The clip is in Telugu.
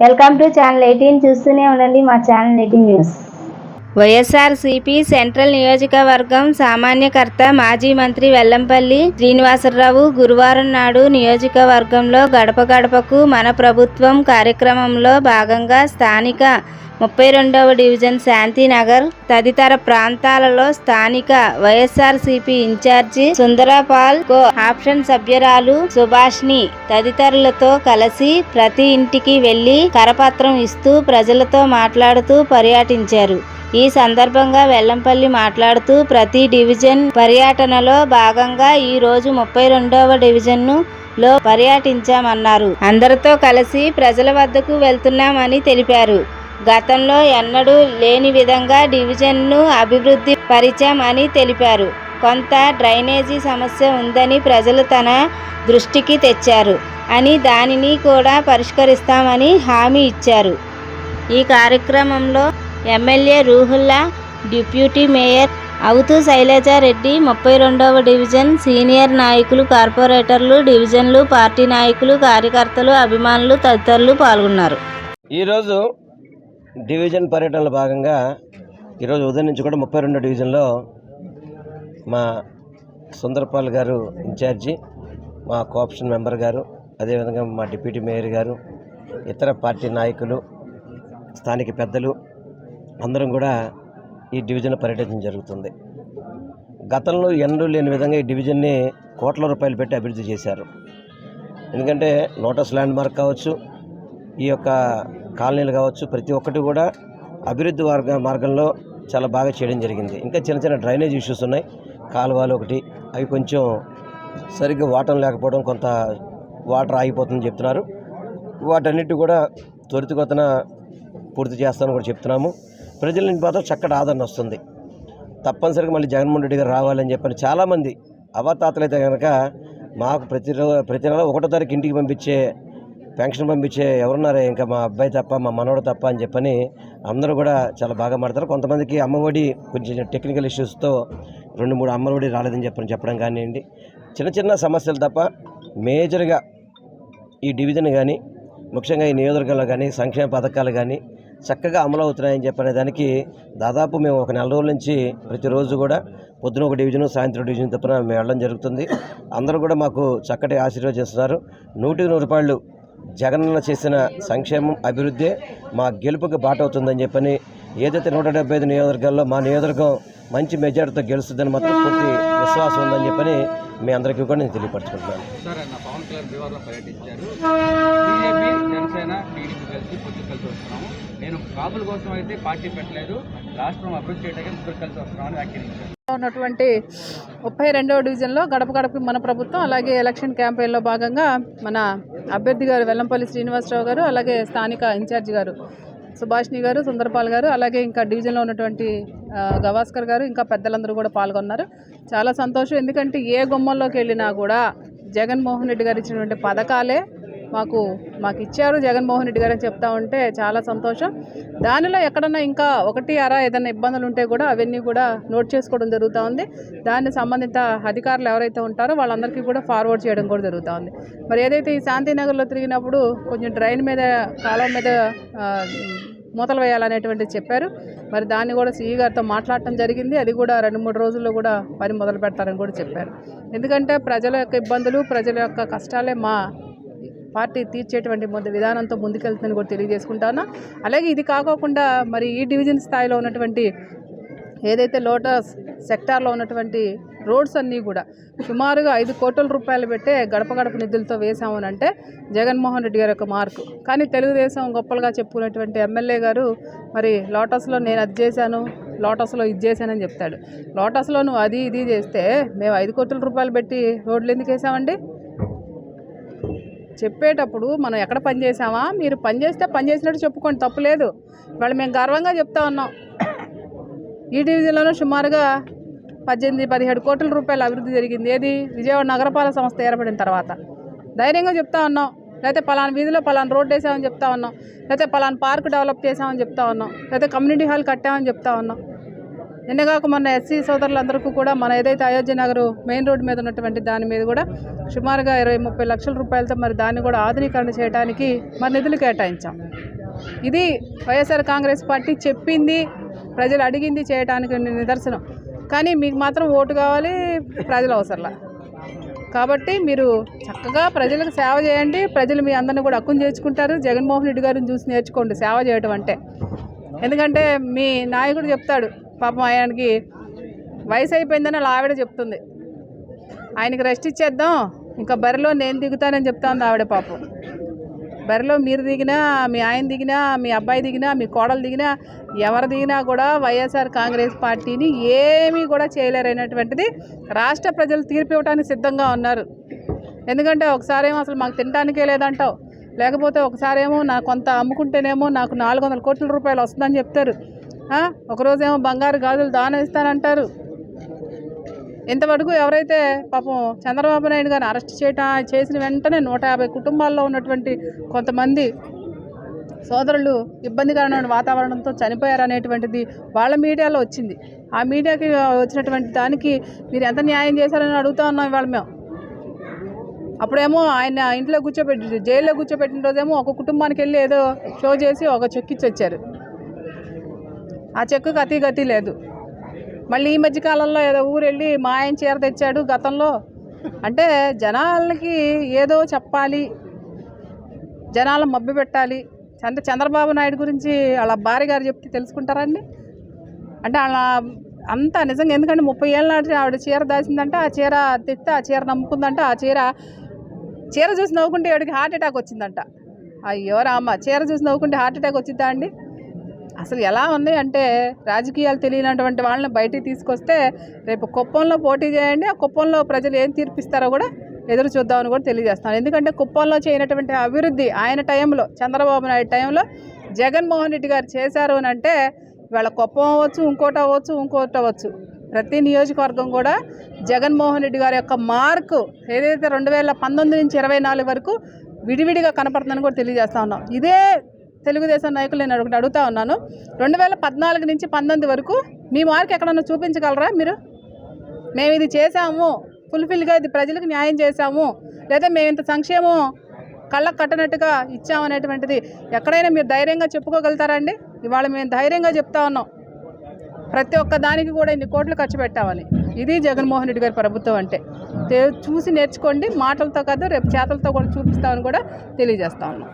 వెల్కమ్ టు ఛానల్ ఎయిటీన్ చూస్తూనే ఉండండి మా channel eighteen news. YSRCP central నియోజకవర్గం సామాన్యకర్త మాజీ మంత్రి వెల్లంపల్లి శ్రీనివాసరావు గురువారం నాడు నియోజకవర్గంలో గడప గడపకు మన ప్రభుత్వం కార్యక్రమంలో భాగంగా స్థానిక ముప్పై రెండవ డివిజన్ శాంతినగర్ తదితర ప్రాంతాలలో స్థానిక YSRCP in charge Sundarapal co option సభ్యురాలు సుభాష్ని తదితరులతో కలిసి ప్రతి ఇంటికి వెళ్ళి కరపత్రం ఇస్తూ ప్రజలతో మాట్లాడుతూ పర్యటించారు. ఈ సందర్భంగా వెల్లంపల్లి మాట్లాడుతూ ప్రతి డివిజన్ పర్యటనలో భాగంగా ఈ రోజు ముప్పై రెండవ డివిజన్ను లో పర్యటించామన్నారు. అందరితో కలిసి ప్రజల వద్దకు వెళ్తున్నామని తెలిపారు. గతంలో ఎన్నడూ లేని విధంగా డివిజన్ను అభివృద్ధి పరిచామని తెలిపారు. కొంత డ్రైనేజీ సమస్య ఉందని ప్రజలు తన దృష్టికి తెచ్చారు అని దానిని కూడా పరిష్కరిస్తామని హామీ ఇచ్చారు. ఈ కార్యక్రమంలో ఎమ్మెల్యే రూహుల్లా డిప్యూటీ మేయర్ అవుతూ శైలజారెడ్డి ముప్పై రెండవ డివిజన్ సీనియర్ నాయకులు కార్పొరేటర్లు డివిజన్లు పార్టీ నాయకులు కార్యకర్తలు అభిమానులు తదితరులు పాల్గొన్నారు. ఈరోజు డివిజన్ పర్యటనలో భాగంగా ఈరోజు ఉదయం నుంచి కూడా ముప్పై రెండో డివిజన్లో మా సుందరపాల్ గారు ఇన్ఛార్జి మా కోఆప్షన్ మెంబర్ గారు అదేవిధంగా మా డిప్యూటీ మేయర్ గారు ఇతర పార్టీ నాయకులు స్థానిక పెద్దలు అందరం కూడా ఈ డివిజన్ పర్యటించడం జరుగుతుంది. గతంలో ఎన్నడూ లేని విధంగా ఈ డివిజన్ని కోట్ల రూపాయలు పెట్టి అభివృద్ధి చేశారు. ఎందుకంటే నోటస్ ల్యాండ్ మార్క్ కావచ్చు ఈ యొక్క కాలనీలు కావచ్చు ప్రతి ఒక్కటి కూడా అభివృద్ధి మార్గ మార్గంలో చాలా బాగా చేయడం జరిగింది. ఇంకా చిన్న చిన్న డ్రైనేజ్ ఇష్యూస్ ఉన్నాయి. కాలువలు ఒకటి అవి కొంచెం సరిగ్గా వాటర్ లేకపోవడం కొంత వాటర్ ఆగిపోతుందని చెప్తున్నారు. వాటన్నిటి కూడా త్వరితగతన పూర్తి చేస్తామని కూడా చెప్తున్నాము. ప్రజల నుంచి మాత్రం చక్కటి ఆదరణ వస్తుంది. తప్పనిసరిగా మళ్ళీ జగన్మోహన్ రెడ్డి గారు రావాలని చెప్పని చాలామంది అవతాతలైతే కనుక మాకు ప్రతి ప్రతి నెల ఒకటో తారీఖు ఇంటికి పంపించే పెన్షన్ పంపించే ఎవరున్నారే? ఇంకా మా అబ్బాయి తప్ప మా మనవడు తప్ప అని చెప్పని అందరూ కూడా చాలా బాగా మాడతారు. కొంతమందికి అమ్మఒడి కొంచెం టెక్నికల్ ఇష్యూస్తో రెండు మూడు అమ్మఒడి రాలేదని చెప్పని చెప్పడం కానివ్వండి. చిన్న చిన్న సమస్యలు తప్ప మేజర్గా ఈ డివిజన్ కానీ ముఖ్యంగా ఈ నియోజకవర్గంలో కానీ సంక్షేమ పథకాలు కానీ చక్కగా అమలు అవుతున్నాయని చెప్పనే దానికి దాదాపు మేము ఒక నెల రోజుల నుంచి ప్రతిరోజు కూడా పొద్దున ఒక డివిజన్ సాయంత్రం డివిజన్ తప్పున మేము వెళ్ళడం జరుగుతుంది. అందరూ కూడా మాకు చక్కటి ఆశీర్వదిస్తున్నారు నూటికి నూరు రూపాయలు జగనన్న చేసిన సంక్షేమం అభివృద్ధి మా గెలుపుకి బాట అవుతుందని చెప్పని ఏదైతే నూట డెబ్బై ఐదు నియోజకవర్గాల్లో మా నియోజకవర్గం మంచి మెజార్టీతో గెలుస్తుందని మాత్రం పూర్తి విశ్వాసం ఉందని చెప్పని మీ అందరికీ కూడా నేను తెలియపరచుకుంటున్నాను. సార్ నా పవన్ కళ్యాణ్ బీహార్లో పర్యటించారు. బీజేపీ జనసేన టీడీపీ కలిసి పొద్దు కలిసి వస్తున్నాము. నేను కాపుల కోసం అయితే పార్టీ పెట్టలేదు. రాష్ట్రం అభివృద్ధి చేయడానికి ముగ్గురు కలిసి వస్తున్నామని వ్యాఖ్యానించారు. ఉన్నటువంటి ముప్పై రెండవ డివిజన్లో గడప గడపకి మన ప్రభుత్వం అలాగే ఎలక్షన్ క్యాంపెయిన్లో భాగంగా మన అభ్యర్థి గారు వెల్లంపల్లి శ్రీనివాసరావు గారు అలాగే స్థానిక ఇన్ఛార్జి గారు సుభాష్ని గారు సుందరపాల్ గారు అలాగే ఇంకా డివిజన్లో ఉన్నటువంటి గవాస్కర్ గారు ఇంకా పెద్దలందరూ కూడా పాల్గొన్నారు. చాలా సంతోషం. ఎందుకంటే ఏ గుమ్మంలోకి వెళ్ళినా కూడా జగన్మోహన్ రెడ్డి గారు ఇచ్చినటువంటి పథకాలే మాకు మాకు ఇచ్చారు జగన్మోహన్ రెడ్డి గారు అని చెప్తా ఉంటే చాలా సంతోషం. దానిలో ఎక్కడన్నా ఇంకా ఒకటి అరా ఏదైనా ఇబ్బందులు ఉంటే కూడా అవన్నీ కూడా నోట్ చేసుకోవడం జరుగుతూ ఉంది. దాన్ని సంబంధిత అధికారులు ఎవరైతే ఉంటారో వాళ్ళందరికీ కూడా ఫార్వర్డ్ చేయడం కూడా జరుగుతూ ఉంది. మరి ఏదైతే ఈ శాంతినగర్లో తిరిగినప్పుడు కొంచెం డ్రైన్ మీద కాలం మీద మూతలు వేయాలనేటువంటిది చెప్పారు. మరి దాన్ని కూడా సిఈ గారితో మాట్లాడటం జరిగింది. అది కూడా రెండు మూడు రోజుల్లో కూడా పని మొదలు పెడతారని కూడా చెప్పారు. ఎందుకంటే ప్రజల యొక్క ఇబ్బందులు ప్రజల యొక్క కష్టాలే మా పార్టీ తీర్చేటువంటి ముందు విధానంతో ముందుకెళ్తుందని కూడా తెలియజేసుకుంటాను. అలాగే ఇది కాకోకుండా మరి ఈ డివిజన్ స్థాయిలో ఉన్నటువంటి ఏదైతే లోటస్ సెక్టార్లో ఉన్నటువంటి రోడ్స్ అన్నీ కూడా సుమారుగా ఐదు కోట్ల రూపాయలు పెట్టే గడప గడప నిధులతో వేసామనంటే జగన్మోహన్ రెడ్డి గారి యొక్క మార్కు. కానీ తెలుగుదేశం గొప్పలుగా చెప్పుకునేటువంటి ఎమ్మెల్యే గారు మరి లోటస్లో నేను అది చేశాను లోటస్లో ఇది చేశానని చెప్తాడు. లోటస్లో నువ్వు అది ఇది చేస్తే మేము ఐదు కోట్ల రూపాయలు పెట్టి రోడ్లు ఎందుకు వేసామండి చెప్పేటప్పుడు మనం ఎక్కడ పని చేసామా మీరు పని చేస్తే పని చేసినట్టు చెప్పుకోండి తప్పు లేదు. ఇవాళ మేము గర్వంగా చెప్తా ఉన్నాం. ఈ డివిజన్లోనూ సుమారుగా పద్దెనిమిది పదిహేడు కోట్ల రూపాయల అభివృద్ధి జరిగింది. ఏది? విజయవాడ నగరపాలక సంస్థ ఏర్పడిన తర్వాత. ధైర్యంగా చెప్తా ఉన్నాం. లేకపోతే పలానా వీధిలో పలానా రోడ్ వేసామని చెప్తా ఉన్నాం. లేకపోతే పలానా పార్క్ డెవలప్ చేసామని చెప్తా ఉన్నాం. లేకపోతే కమ్యూనిటీ హాల్ కట్టామని చెప్తా ఉన్నాం. నిన్నగాక మొన్న ఎస్సీ సోదరులందరికీ కూడా మన ఏదైతే అయోధ్య నగర్ మెయిన్ రోడ్ మీద ఉన్నటువంటి దాని మీద కూడా సుమారుగా ఇరవై ముప్పై లక్షల రూపాయలతో మరి దాన్ని కూడా ఆధునీకరణ చేయడానికి మరి నిధులు కేటాయించాం. ఇది వైఎస్ఆర్ కాంగ్రెస్ పార్టీ చెప్పింది ప్రజలు అడిగింది చేయడానికి నిదర్శనం. కానీ మీకు మాత్రం ఓటు కావాలి ప్రజలు అవసరంలా. కాబట్టి మీరు చక్కగా ప్రజలకు సేవ చేయండి ప్రజలు మీ అందరిని కూడా హక్కును చేర్చుకుంటారు. జగన్మోహన్ రెడ్డి గారిని చూసి నేర్చుకోండి సేవ చేయడం అంటే. ఎందుకంటే మీ నాయకుడు చెప్తాడు పాపం ఆయనకి వయసు అయిపోయిందని అలా ఆవిడ చెప్తుంది. ఆయనకి రెస్ట్ ఇచ్చేద్దాం ఇంకా బరిలో నేను దిగుతానని చెప్తా ఉంది ఆవిడ పాపం. బరిలో మీరు దిగినా మీ ఆయన దిగినా మీ అబ్బాయి దిగినా మీ కోడలు దిగినా ఎవరు దిగినా కూడా వైఎస్ఆర్ కాంగ్రెస్ పార్టీని ఏమీ కూడా చేయలేరనేటువంటిది రాష్ట్ర ప్రజలు తీర్పు ఇవ్వడానికి సిద్ధంగా ఉన్నారు. ఎందుకంటే ఒకసారేమో అసలు మాకు తినడానికే లేదంటావు. లేకపోతే ఒకసారేమో నా కొంత అమ్ముకుంటేనేమో నాకు నాలుగు వందల కోట్ల రూపాయలు వస్తుందని చెప్తారు. ఒకరోజేమో బంగారు గాజులు దానం ఇస్తానంటారు ఇంతవరకు ఎవరైతే పాపం చంద్రబాబు నాయుడు గారిని అరెస్ట్ చేయటం చేసిన వెంటనే నూట యాభై కుటుంబాల్లో ఉన్నటువంటి కొంతమంది సోదరులు ఇబ్బందికరమైన వాతావరణంతో చనిపోయారు అనేటువంటిది వాళ్ళ మీడియాలో వచ్చింది. ఆ మీడియాకి వచ్చినటువంటి దానికి మీరు ఎంత న్యాయం చేశారని అడుగుతా ఉన్నాం ఇవాళ మేము. అప్పుడేమో ఆయన ఇంట్లో కూర్చోబెట్టి జైల్లో కూర్చోబెట్టిన రోజేమో ఒక కుటుంబానికి వెళ్ళి ఏదో షో చేసి ఒక చెక్ ఇచ్చి వచ్చారు. ఆ చెక్కు గతి గతి లేదు. మళ్ళీ ఈ మధ్య కాలంలో ఏదో ఊరు వెళ్ళి మా ఆయన చీర తెచ్చాడు గతంలో. అంటే జనాలకి ఏదో చెప్పాలి. జనాలను మబ్బి పెట్టాలి. అంటే చంద్రబాబు నాయుడు గురించి వాళ్ళ భార్య గారు చెప్తే తెలుసుకుంటారండి అంటే వాళ్ళ అంత నిజంగా ఎందుకంటే ముప్పై ఏళ్ళ నాటి ఆవిడ చీర దాచిందంటే ఆ చీర తెస్తే ఆ చీర నమ్ముకుందంట ఆ చీర చీర చూసి నవ్వుకుంటే ఆవిడకి హార్ట్ అటాక్ వచ్చిందంట. అయ్యో రామ్మ చీర చూసి నవ్వుకుంటే హార్ట్ అటాక్ వచ్చిద్దా అండి? అసలు ఎలా ఉంది అంటే రాజకీయాలు తెలియనటువంటి వాళ్ళని బయటికి తీసుకొస్తే రేపు కుప్పంలో పోటీ చేయండి ఆ కుప్పంలో ప్రజలు ఏం తీర్పిస్తారో కూడా ఎదురు చూద్దామని కూడా తెలియజేస్తాను ఎందుకంటే కుప్పంలో చేయనటువంటి అభివృద్ధి ఆయన టైంలో చంద్రబాబు నాయుడు టైంలో జగన్మోహన్ రెడ్డి గారు చేశారు అని అంటే ఇవాళ కుప్పం అవ్వచ్చు ఇంకోటి అవ్వచ్చు ఇంకోటి అవ్వచ్చు. ప్రతి నియోజకవర్గం కూడా జగన్మోహన్ రెడ్డి గారి యొక్క మార్కు ఏదైతే రెండు వేల పంతొమ్మిది నుంచి ఇరవై నాలుగు వరకు విడివిడిగా కనపడుతుందని కూడా తెలియజేస్తా ఉన్నాం. ఇదే తెలుగుదేశం నాయకులు నేను ఒకటి అడుగుతా ఉన్నాను. రెండు వేల పద్నాలుగు నుంచి పంతొమ్మిది వరకు మీ మార్క్ ఎక్కడన్నా చూపించగలరా మీరు? మేము ఇది చేశాము. ఫుల్ఫిల్గా ఇది ప్రజలకు న్యాయం చేశాము. లేదా మేము ఇంత సంక్షేమం కళ్ళకు కట్టనట్టుగా ఇచ్చామనేటువంటిది ఎక్కడైనా మీరు ధైర్యంగా చెప్పుకోగలుగుతారండి ఇవాళ మేము ధైర్యంగా చెప్తా ఉన్నాం. ప్రతి ఒక్క దానికి కూడా ఇన్ని కోట్లు ఖర్చు పెట్టామని. ఇది జగన్మోహన్ రెడ్డి గారి ప్రభుత్వం అంటే. చూసి నేర్చుకోండి. మాటలతో కాదు రేపు చేతలతో కూడా చూపిస్తామని కూడా తెలియజేస్తా ఉన్నాం.